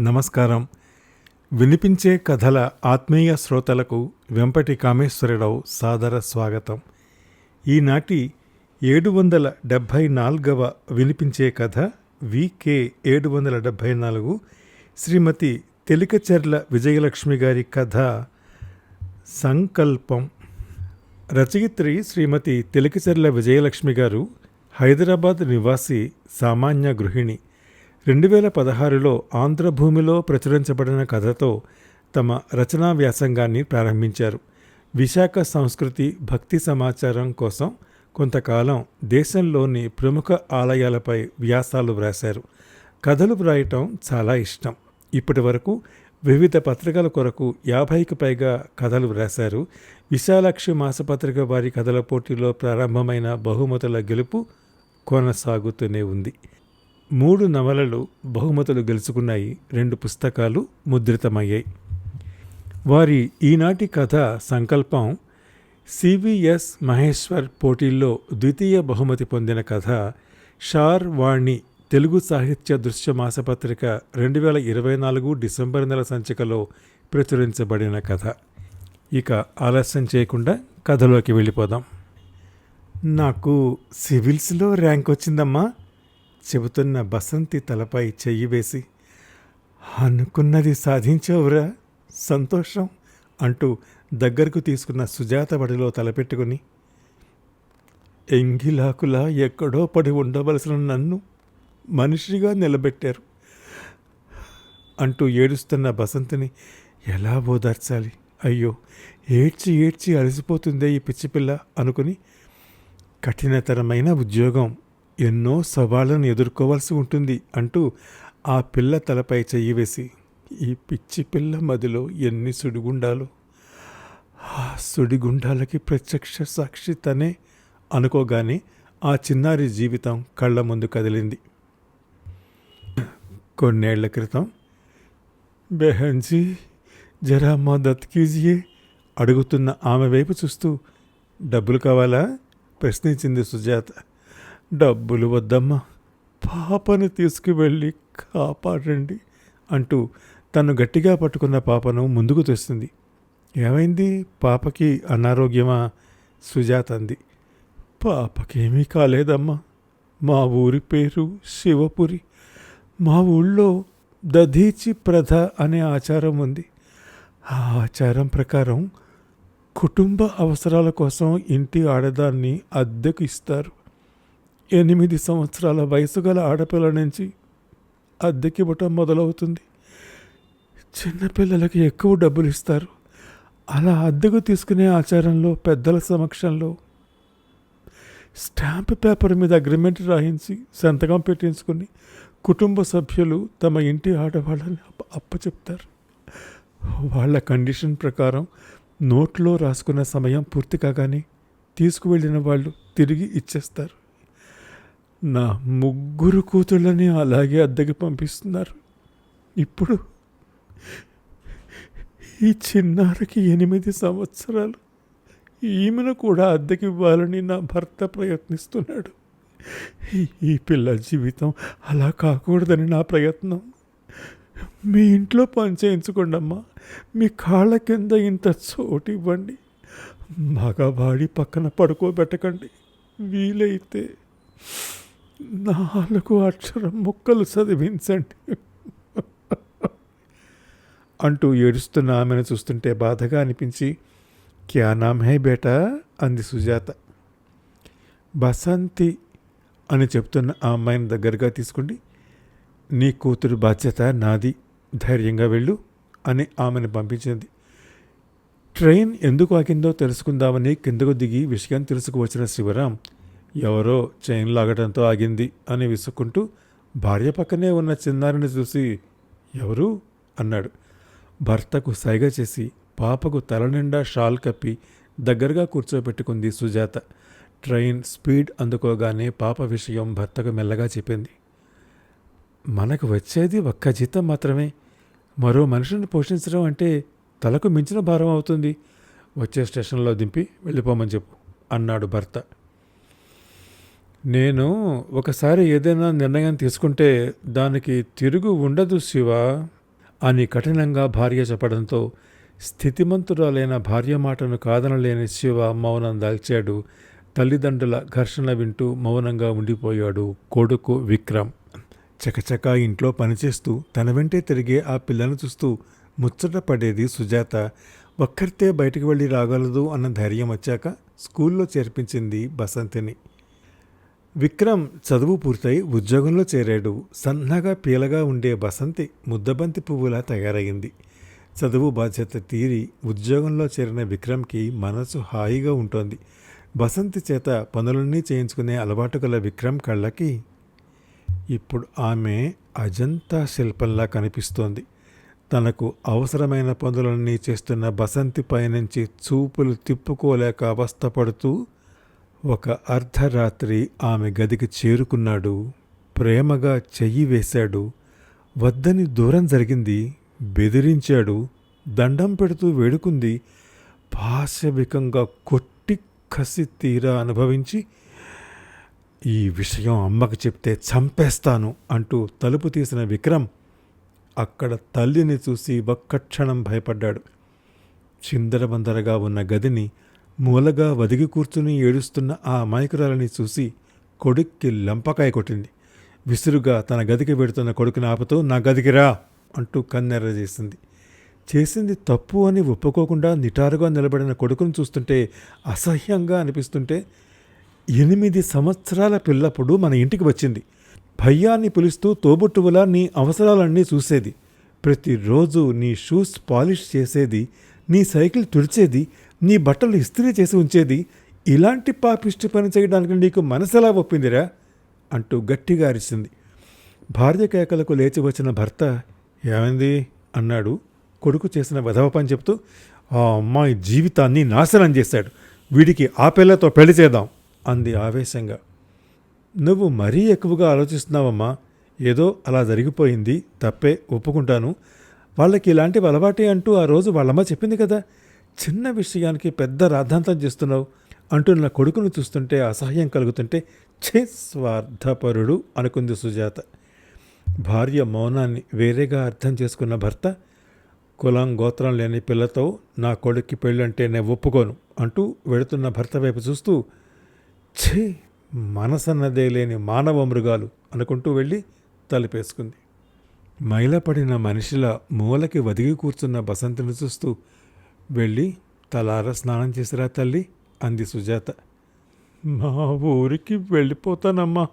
నమస్కారం. వినిపించే కథల ఆత్మీయ శ్రోతలకు వెంపటి కామేశ్వరరావు సాదర స్వాగతం. ఈనాటి ఏడు వందల డెబ్భై నాలుగవ వినిపించే కథ వికే ఏడు వందల డెబ్భై నాలుగు శ్రీమతి తెలికచెర్ల విజయలక్ష్మి గారి కథ సంకల్పం. రచయిత్రి శ్రీమతి తెలికచెర్ల విజయలక్ష్మి గారు హైదరాబాద్ నివాసి సామాన్య గృహిణి. రెండు వేల పదహారులో ఆంధ్రభూమిలో ప్రచురించబడిన కథతో తమ రచనా వ్యాసంగాన్ని ప్రారంభించారు. విశాఖ సంస్కృతి భక్తి సమాచారం కోసం కొంతకాలం దేశంలోని ప్రముఖ ఆలయాలపై వ్యాసాలు వ్రాశారు. కథలు వ్రాయటం చాలా ఇష్టం. ఇప్పటి వరకు వివిధ పత్రికల కొరకు యాభైకి పైగా కథలు వ్రాశారు. విశాలాక్షి మాసపత్రిక వారి కథల పోటీలో ప్రారంభమైన బహుమతుల గెలుపు కొనసాగుతూనే ఉంది. మూడు నవలలు బహుమతులు గెలుచుకున్నాయి. రెండు పుస్తకాలు ముద్రితమయ్యాయి. వారి ఈనాటి కథ సంకల్పం సివిఎస్ మహేశ్వర్ పోటీల్లో ద్వితీయ బహుమతి పొందిన కథ షార్ వాణి తెలుగు సాహిత్య దృశ్య మాసపత్రిక రెండు వేల ఇరవై నాలుగు డిసెంబర్ నెల సంచికలో ప్రచురించబడిన కథ. ఇక ఆలస్యం చేయకుండా కథలోకి వెళ్ళిపోదాం. నాకు సివిల్స్లో ర్యాంక్ వచ్చిందమ్మా. చెబుతున్న బసంతి తలపై చెయ్యి వేసి అనుకున్నది సాధించావురా సంతోషం అంటూ దగ్గరకు తీసుకున్న సుజాత బడిలో తలపెట్టుకుని ఎంగిలాకులా ఎక్కడో పడి ఉండవలసిన నన్ను మనిషిగా నిలబెట్టారు అంటూ ఏడుస్తున్న బసంతిని ఎలా ఓదార్చాలి? అయ్యో ఏడ్చి ఏడ్చి అలసిపోతుందే ఈ పిచ్చిపిల్ల అనుకుని కఠినతరమైన ఉద్యోగం ఎన్నో సవాళ్ళను ఎదుర్కోవాల్సి ఉంటుంది అంటూ ఆ పిల్ల తలపై చెయ్యి వేసి ఈ పిచ్చి పిల్ల మదిలో ఎన్ని సుడిగుండాలు? ఆ సుడిగుండాలకి ప్రత్యక్ష సాక్షి తనే అనుకోగానే ఆ చిన్నారి జీవితం కళ్ళ ముందు కదిలింది. కొన్నేళ్ళ క్రితం బెహన్జీ జరా మా కీజియే అడుగుతున్న ఆమె వైపు చూస్తూ డబ్బులు కావాలా? ప్రశ్నించింది సుజాత. డబ్బులు వద్దమ్మా. పాపను తీసుకువెళ్ళి కాపాడండి అంటూ తను గట్టిగా పట్టుకున్న పాపను ముందుకు తెస్తుంది. ఏమైంది? పాపకి అనారోగ్యమా? సుజాత అంది పాపకేమీ కాలేదమ్మా. మా ఊరి పేరు శివపురి. మా ఊళ్ళో దధీచి ప్రథ అనే ఆచారం ఉంది. ఆ ఆచారం ప్రకారం కుటుంబ అవసరాల కోసం ఇంటి ఆడదాన్ని అద్దెకు ఇస్తారు. ఎనిమిది సంవత్సరాల వయసు గల ఆడపిల్ల నుంచి అద్దెకివ్వటం మొదలవుతుంది. చిన్నపిల్లలకి ఎక్కువ డబ్బులు ఇస్తారు. అలా అద్దెకు తీసుకునే ఆచారంలో పెద్దల సమక్షంలో స్టాంప్ పేపర్ మీద అగ్రిమెంట్ రాయించి సంతకం పెట్టించుకుని కుటుంబ సభ్యులు తమ ఇంటి ఆడవాళ్ళని అప్పచెప్తారు. వాళ్ళ కండిషన్ ప్రకారం నోట్లో రాసుకున్న సమయం పూర్తి కాగానే తీసుకువెళ్ళిన వాళ్ళు తిరిగి ఇచ్చేస్తారు. నా ముగ్గురు కూతుళ్ళని అలాగే అద్దెకి పంపిస్తున్నారు. ఇప్పుడు ఈ చిన్నారికి ఎనిమిది సంవత్సరాలు. ఈమెను కూడా అద్దెకి ఇవ్వాలని నా భర్త ప్రయత్నిస్తున్నాడు. ఈ- పిల్ల జీవితం అలా కాకూడదని నా ప్రయత్నం. మీ ఇంట్లో పని చేయించుకోండి అమ్మా మీ కాళ్ళ కింద ఇంత చోటు ఇవ్వండి. మగవాడి పక్కన పడుకోబెట్టకండి. వీలైతే నాలుగు అక్షరం ముక్కలు చదివించండి. అంటూ ఏడుస్తున్న ఆమెను చూస్తుంటే బాధగా అనిపించి క్యా నామ్ హై బేటా? అంది సుజాత. బసంతి అని చెప్తున్న ఆ అమ్మాయిని దగ్గరగా తీసుకుండి నీ కూతురు బాధ్యత నాది ధైర్యంగా వెళ్ళు అని ఆమెను పంపించింది. ట్రైన్ ఎందుకు ఆగిందో తెలుసుకుందామని కిందకు దిగి విషయం తెలుసుకువచ్చిన శివరాం ఎవరో చైన్ లాగటంతో ఆగింది అని విసుక్కుంటూ భార్య పక్కనే ఉన్న చిన్నారిని చూసి ఎవరు? అన్నాడు. భర్తకు సైగ చేసి పాపకు తలనిండా షాల్ కప్పి దగ్గరగా కూర్చోబెట్టుకుంది సుజాత. ట్రైన్ స్పీడ్ అందుకోగానే పాప విషయం భర్తకు మెల్లగా చెప్పింది. మనకు వచ్చేది ఒక్క జీతం మాత్రమే. మరో మనిషిని పోషించడం అంటే తలకు మించిన భారం అవుతుంది. వచ్చే స్టేషన్లో దింపి వెళ్ళిపోమని చెప్పు అన్నాడు భర్త. నేను ఒకసారి ఏదైనా నిర్ణయం తీసుకుంటే దానికి తిరుగు ఉండదు శివ అని కఠినంగా భార్య చెప్పడంతో స్థితిమంతురాలైన భార్య మాటను కాదనలేని శివ మౌనం దాల్చాడు. తల్లిదండ్రుల ఘర్షణ వింటూ మౌనంగా ఉండిపోయాడు కొడుకు విక్రమ్. చకచకా ఇంట్లో పనిచేస్తూ తన వెంటే తిరిగే ఆ పిల్లను చూస్తూ ముచ్చట పడేది సుజాత. ఒక్కరితే బయటికి వెళ్ళి రాగలదు అన్న ధైర్యం వచ్చాక స్కూల్లో చేర్పించింది బసంతిని. విక్రమ్ చదువు పూర్తయి ఉద్యోగంలో చేరాడు. సన్నగా పీలగా ఉండే బసంతి ముద్దబంతి పువ్వులా తయారయింది చదువు బాధ్యత తీరి ఉద్యోగంలో చేరిన విక్రమ్కి మనసు హాయిగా ఉంటోంది. బసంతి చేత పనులన్నీ చేయించుకునే అలవాటు గల విక్రమ్ కళ్ళకి ఇప్పుడు ఆమె అజంతా శిల్పంలా కనిపిస్తోంది. తనకు అవసరమైన పనులన్నీ చేస్తున్న బసంతి పైనుంచి చూపులు తిప్పుకోలేక అవస్థపడుతూ ఒక అర్ధరాత్రి ఆమె గదికి చేరుకున్నాడు. ప్రేమగా చెయ్యి వేశాడు. వద్దని దూరం జరిగింది. బెదిరించాడు. దండం పెడుతూ వేడుకుంది. పాశవికంగా కొట్టి కసి తీరా అనుభవించి ఈ విషయం అమ్మకు చెప్తే చంపేస్తాను అంటూ తలుపు తీసిన విక్రమ్ అక్కడ తల్లిని చూసి ఒక్క క్షణం భయపడ్డాడు. చిందరబందరగా ఉన్న గదిని మూలగా వదిగి కూర్చుని ఏడుస్తున్న ఆ అమాయకురాలని చూసి కొడుక్కి లంపకాయ కొట్టింది. విసురుగా తన గదికి పెడుతున్న కొడుకుని ఆపుతూ నా గదికి రా అంటూ కన్నెర్ర చేసింది. చేసింది తప్పు అని ఒప్పుకోకుండా నిటారుగా నిలబడిన కొడుకును చూస్తుంటే అసహ్యంగా అనిపిస్తుంటే ఎనిమిది సంవత్సరాల పిల్లప్పుడు మన ఇంటికి వచ్చింది. భయ్యాన్ని పిలుస్తూ తోబుట్టువులా నీ అవసరాలన్నీ చూసేది. ప్రతిరోజు నీ షూస్ పాలిష్ చేసేది నీ సైకిల్ తుడిచేది నీ బట్టలు ఇస్త్రీ చేసి ఉంచేది ఇలాంటి పాపిష్టి పని చేయడానికి నీకు మనసెలా ఒప్పిందిరా? అంటూ గట్టిగా అరిచింది. భార్య కేకలకు లేచి వచ్చిన భర్త ఏమైంది? అన్నాడు. కొడుకు చేసిన వెధవ పని చెప్తూ ఆ అమ్మాయి జీవితాన్ని నాశనం చేశాడు. వీడికి ఆ పిల్లతో పెళ్ళి చేద్దాం అంది ఆవేశంగా. నువ్వు మరీ ఎక్కువగా ఆలోచిస్తున్నావమ్మా. ఏదో అలా జరిగిపోయింది. తప్పే ఒప్పుకుంటాను. వాళ్ళకి ఇలాంటివి అలవాటే అంటూ ఆ రోజు వాళ్ళమ్మ చెప్పింది కదా. చిన్న విషయానికి పెద్ద రాద్ధాంతం చేస్తున్నావు అంటూ నా కొడుకును చూస్తుంటే అసహ్యం కలుగుతుంటే ఛే స్వార్థపరుడు అనుకుంది సుజాత. భార్య మౌనాన్ని వేరేగా అర్థం చేసుకున్న భర్త కులం గోత్రం లేని పిల్లతో నా కొడుక్కి పెళ్ళంటే నేను ఒప్పుకోను అంటూ వెళుతున్న భర్త వైపు చూస్తూ ఛీ మనసన్నదే లేని మానవ మృగాలు అనుకుంటూ వెళ్ళి తలుపేసుకుంది. మైలపడిన మనిషిలా మూలకి వదిగి కూర్చున్న బసంతిని చూస్తూ వెళ్ళి తలార స్నానం చేసిరా తల్లి అంది సుజాత. మా ఊరికి వెళ్ళిపోతానమ్మా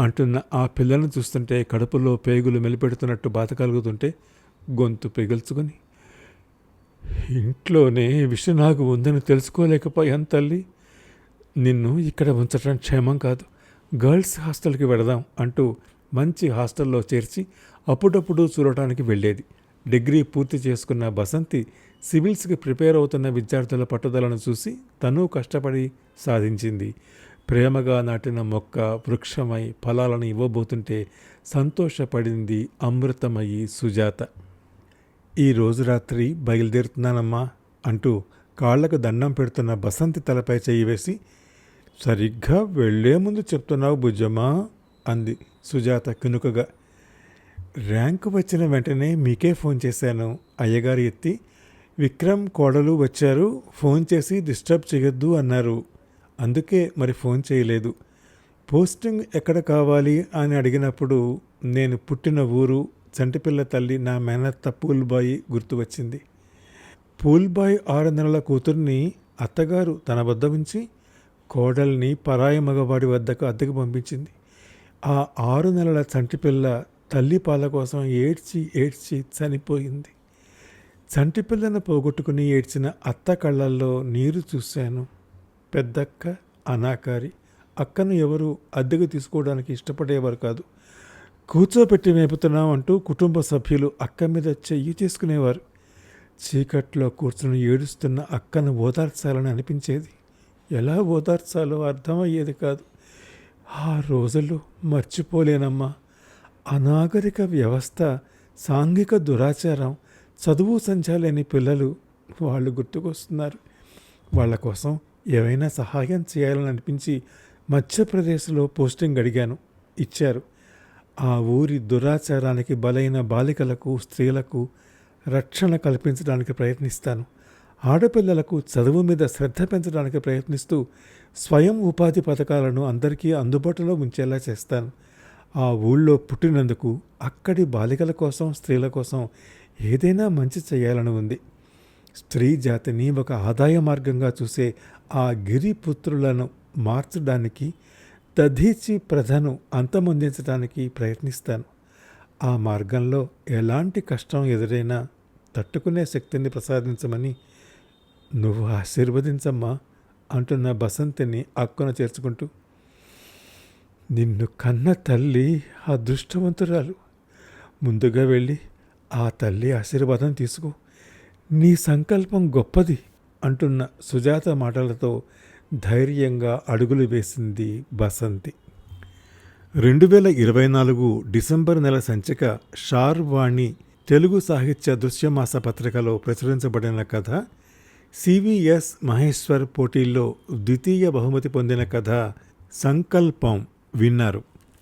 అంటున్న ఆ పిల్లను చూస్తుంటే కడుపులో పేగులు మెలిపెడుతున్నట్టు బాధ కలుగుతుంటే గొంతు పిగల్చుకొని. ఇంట్లోనే విషయం నాకు ఉందని తెలుసుకోలేకపోయాను తల్లి. నిన్ను ఇక్కడ ఉంచడం క్షేమం కాదు. గర్ల్స్ హాస్టల్కి వెడదాం అంటూ మంచి హాస్టల్లో చేర్చి అప్పుడప్పుడు చూడటానికి వెళ్ళేది. డిగ్రీ పూర్తి చేసుకున్న బసంతి సివిల్స్కి ప్రిపేర్ అవుతున్న విద్యార్థుల పట్టుదలను చూసి తను కష్టపడి సాధించింది. ప్రేమగా నాటిన మొక్క వృక్షమై ఫలాలను ఇవ్వబోతుంటే సంతోషపడింది అమృతమయ్యి సుజాత. ఈ రోజు రాత్రి బయలుదేరుతున్నానమ్మా అంటూ కాళ్ళకు దండం పెడుతున్న బసంతి తలపై చెయ్యి వేసి సరిగ్గా వెళ్ళే ముందు చెప్తున్నావు భుజమా? అంది సుజాత కినుకగా. ర్యాంకు వచ్చిన వెంటనే మీకే ఫోన్ చేశాను అయ్యగారు ఎత్తి విక్రమ్ కోడలు వచ్చారు ఫోన్ చేసి డిస్టర్బ్ చేయొద్దు అన్నారు. అందుకే మరి ఫోన్ చేయలేదు. పోస్టింగ్ ఎక్కడ కావాలి అని అడిగినప్పుడు నేను పుట్టిన ఊరు చంటిపిల్ల తల్లి నా మేనత్త పూల్బాయి గుర్తు వచ్చింది. పూల్బాయ్ ఆరు నెలల కూతుర్ని అత్తగారు తన వద్ద ఉంచి కోడల్ని పరాయి మగవాడి వద్దకు అద్దెకు పంపించింది. ఆ ఆరు నెలల చంటిపిల్ల తల్లి పాల కోసం ఏడ్చి ఏడ్చి చనిపోయింది. చంటిపిల్లను పోగొట్టుకుని ఏడ్చిన అత్త కళ్ళల్లో నీరు చూశాను. పెద్దక్క అనాకారి అక్కను ఎవరు అద్దెకు తీసుకోవడానికి ఇష్టపడేవారు కాదు. కూర్చోపెట్టి మేపుతున్నాం అంటూ కుటుంబ సభ్యులు అక్క మీద చెయ్యి చేసుకునేవారు. చీకట్లో కూర్చుని ఏడుస్తున్న అక్కను ఓదార్చాలని అనిపించేది. ఎలా ఓదార్చాలో అర్థమయ్యేది కాదు. ఆ రోజులు మర్చిపోలేనమ్మా. అనాగరిక వ్యవస్థ సాంఘిక దురాచారం చదువు సంచాలేని పిల్లలు వాళ్ళు గుర్తుకొస్తున్నారు. వాళ్ళ కోసం ఏవైనా సహాయం చేయాలని అనిపించి మధ్యప్రదేశ్లో పోస్టింగ్ అడిగాను. ఇచ్చారు. ఆ ఊరి దురాచారానికి బలైన బాలికలకు స్త్రీలకు రక్షణ కల్పించడానికి ప్రయత్నిస్తాను. ఆడపిల్లలకు చదువు మీద శ్రద్ధ పెంచడానికి ప్రయత్నిస్తూ స్వయం ఉపాధి పథకాలను అందరికీ అందుబాటులో ఉంచేలా చేస్తాను. ఆ ఊళ్ళో పుట్టినందుకు అక్కడి బాలికల కోసం స్త్రీల కోసం ఏదైనా మంచి చేయాలని ఉంది. స్త్రీ జాతిని ఒక ఆదాయ మార్గంగా చూసే ఆ గిరిపుత్రులను మార్చడానికి దధీచి ప్రధను అంతమొందించడానికి ప్రయత్నిస్తాను. ఆ మార్గంలో ఎలాంటి కష్టం ఎదురైనా తట్టుకునే శక్తిని ప్రసాదించమని నువ్వు ఆశీర్వదించమ్మా అంటున్న బసంతిని అక్కున చేర్చుకుంటూ నిన్ను కన్న తల్లి అదృష్టవంతురాలు. ముందుగా వెళ్ళి ఆ తల్లి ఆశీర్వాదం తీసుకో. నీ సంకల్పం గొప్పది అంటున్న సుజాత మాటలతో ధైర్యంగా అడుగులు వేసింది బసంతి. రెండు వేల ఇరవై నాలుగు డిసెంబర్ నెల సంచిక షార్వాణి తెలుగు సాహిత్య దృశ్యమాస పత్రికలో ప్రచురించబడిన కథ సివిఎస్ మహేశ్వర్ పోటీల్లో ద్వితీయ బహుమతి పొందిన కథ సంకల్పం విన్నారు.